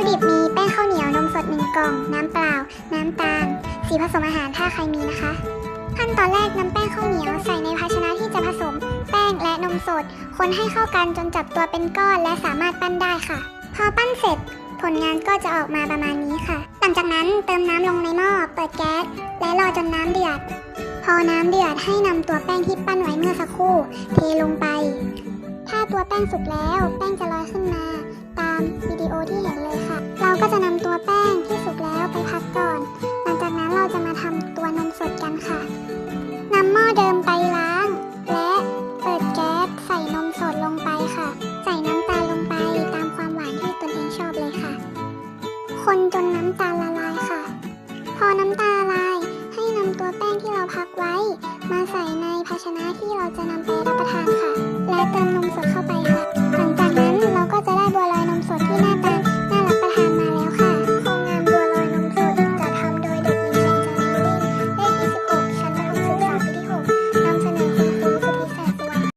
ถุดิบมีแป้งข้าวเหนียวนมสดหนึ่งกล่อง น้ำเปล่า น้ำตาล สีผสมอาหารถ้าใครมีนะคะ ขั้นตอนแรกนำแป้งข้าวเหนียวใส่ในภาชนะที่จะผสม แป้งและนมสด คนให้เข้ากันจนจับตัวเป็นก้อนและสามารถปั้นได้ค่ะ พอปั้นเสร็จ ผลงานก็จะออกมาประมาณนี้ค่ะ หลังจากนั้นเติมน้ำลงในหม้อเปิดแก๊สและรอจนน้ำเดือด พอน้ำเดือดให้นำตัวแป้งที่ปั้นไว้เมื่อสักครู่ เทลงไป ถ้าตัวแป้งสุกแล้ว แป้งจะลอยขึ้นมา ตามวิดีโอที่เห็นเลยค่ะ ก็จะนำตัวแป้งที่สุกแล้วไปพักก่อน หลังจากนั้นเราจะมาทำตัวนมสดกันค่ะนำหม้อเดิมไปล้าง และเปิดแก๊สใส่นมสดลงไปค่ะ ใส่น้ำตาลลงไปตามความหวานที่ตนเองชอบเลยค่ะ คนจนน้ำตาลละลายค่ะ พอน้ำตาลละลายให้นำตัวแป้งที่เราพักไว้ มาใส่ในภาชนะที่เราจะนำไปรับประทานค่ะ และเติมนมสด